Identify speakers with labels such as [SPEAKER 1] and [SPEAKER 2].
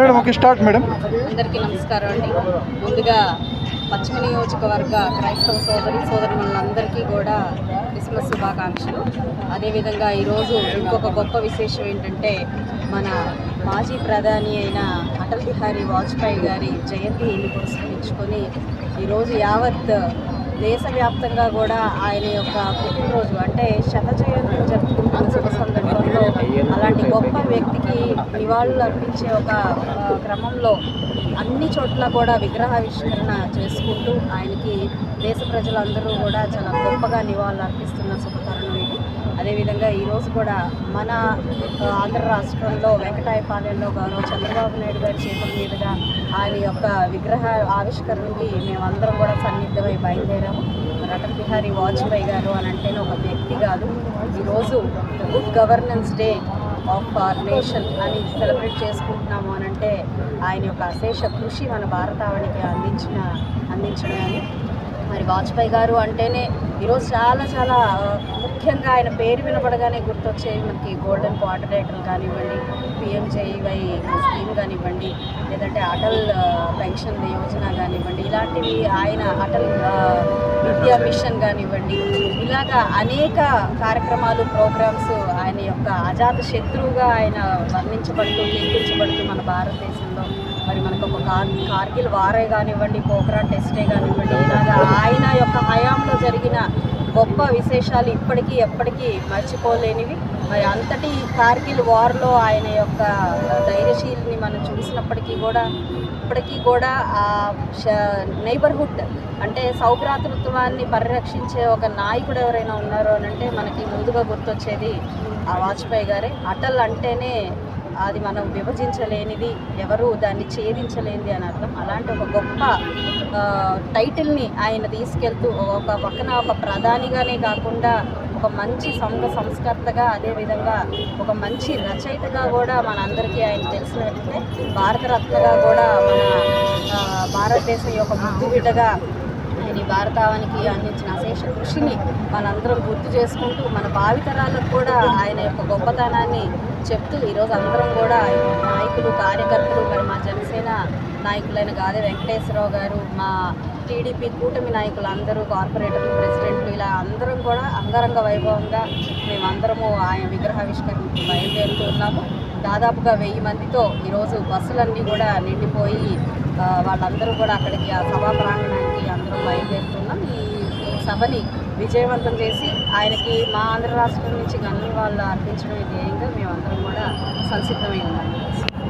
[SPEAKER 1] Madam okay start madam.
[SPEAKER 2] అందరికీ నమస్కారం అండి. ముందుగా పశ్చిమ నియోజకవర్గ క్రైస్తవ సోదరి సోదరులందరికీ కూడా క్రిస్మస్ శుభాకాంక్షలు. అదేవిధంగా ఈరోజు ఇంకొక గొప్ప విశేషం ఏంటంటే మన మాజీ ప్రధాని అయిన అటల్ బిహారీ వాజ్పేయి గారి జయంతిని పురస్కరించుకొని ఈరోజు యావత్ దేశవ్యాప్తంగా కూడా ఆయన యొక్క పుట్టినరోజు అంటే శత జయంతి జరుపుకుంటున్న శుభ సందర్భంలో అలాంటి గొప్ప వ్యక్తికి నివాళులు అర్పించే ఒక క్రమంలో అన్ని చోట్ల కూడా విగ్రహావిష్కరణ చేసుకుంటూ ఆయనకి దేశ ప్రజలందరూ కూడా చాలా గొప్పగా నివాళులు అర్పిస్తున్న శుభతరుణం ఇది. విధంగా ఈరోజు కూడా మన ఆంధ్ర రాష్ట్రంలో వెంకటాయపాలెంలో గౌరవ చంద్రబాబు నాయుడు గారి చేతుల మీదుగా ఆయన యొక్క విగ్రహ ఆవిష్కరణకి మేమందరం కూడా సన్నిహితమై బయలుదేరాము. అటల్ బిహారీ వాజ్పేయి గారు అని అంటేనే ఒక వ్యక్తి కాదు. ఈరోజు good governance day of our nation అని సెలబ్రేట్ చేసుకుంటున్నాము అని అంటే ఆయన యొక్క అశేష కృషి మన భారతావనికి అందించిన అందించడం అని మరి వాజ్పేయి గారు అంటేనే ఈరోజు చాలా చాలా ముఖ్యంగా ఆయన పేరు వినపడగానే గుర్తొచ్చేవి మనకి గోల్డెన్ కోఆర్డినేటర్ కానివ్వండి పిఎంజేఈవై స్కీమ్ కానివ్వండి లేదంటే అటల్ పెన్షన్ యోజన కానివ్వండి ఇలాంటివి ఆయన అటల్ విద్యా మిషన్ కానివ్వండి ఇలాగా అనేక కార్యక్రమాలు ప్రోగ్రామ్స్ ఆయన యొక్క అజాత శత్రువుగా ఆయన వర్ణించబడుతూ కీర్తించబడుతూ మన భారతదేశంలో. మరి మనకు ఒక కార్గిల్ వారే కానివ్వండి పోఖరా టెస్టే కానివ్వండి ఇలాగా ఆయన యొక్క హయాంలో జరిగిన గొప్ప విశేషాలు ఇప్పటికీ ఎప్పటికీ మర్చిపోలేనివి. మరి అంతటి కార్గిల్ వార్లో ఆయన యొక్క ధైర్యశీలిని మనం చూసినప్పటికీ కూడా ఇప్పటికీ కూడా ఆ నైబర్హుడ్ అంటే సౌభ్రాతృత్వాన్ని పరిరక్షించే ఒక నాయకుడు ఎవరైనా ఉన్నారో అని అంటే మనకి ముందుగా గుర్తొచ్చేది ఆ వాజ్పేయి గారే. అటల్ అంటేనే అది మనం విభజించలేనిది ఎవరు దాన్ని ఛేదించలేనిది అని అర్థం. అలాంటి ఒక గొప్ప టైటిల్ని ఆయన తీసుకెళ్తూ ఒక పక్కన ఒక ప్రధానిగానే కాకుండా ఒక మంచి సంఘ సంస్కర్తగా అదేవిధంగా ఒక మంచి రచయితగా కూడా మనందరికీ ఆయన తెలిసినట్లే భారతరత్నగా కూడా మన భారతదేశం యొక్క ముద్దు బిడ్డగా ఆయన ఈ భారతావానికి అందించిన అశేష కృషిని మనందరం గుర్తు చేసుకుంటూ మన భావితరాలకు కూడా ఆయన యొక్క గొప్పతనాన్ని చెప్తూ ఈరోజు అందరం కూడా నాయకులు కార్యకర్తలు మరి మా జనసేన నాయకులైన గాదే వెంకటేశ్వరరావు గారు మా టీడీపీ కూటమి నాయకులు అందరూ కార్పొరేటర్లు ప్రెసిడెంట్లు ఇలా అందరం కూడా అంగరంగ వైభవంగా మేమందరము ఆయన విగ్రహావిష్కరణకు బయలుదేరుతూ ఉన్నాము. దాదాపుగా వెయ్యి మందితో ఈరోజు బస్సులన్నీ కూడా నిండిపోయి వాళ్ళందరూ కూడా అక్కడికి ఆ సభా ప్రాంగణానికి అందరూ బయలుదేరుతున్నాం. ఈ సభని విజయవంతం చేసి ఆయనకి మా ఆంధ్ర రాష్ట్రం నుంచి గన్ని వాళ్ళు అర్పించడం ధ్యేయంగా మేమందరం కూడా సంసిద్ధమై ఉన్నాము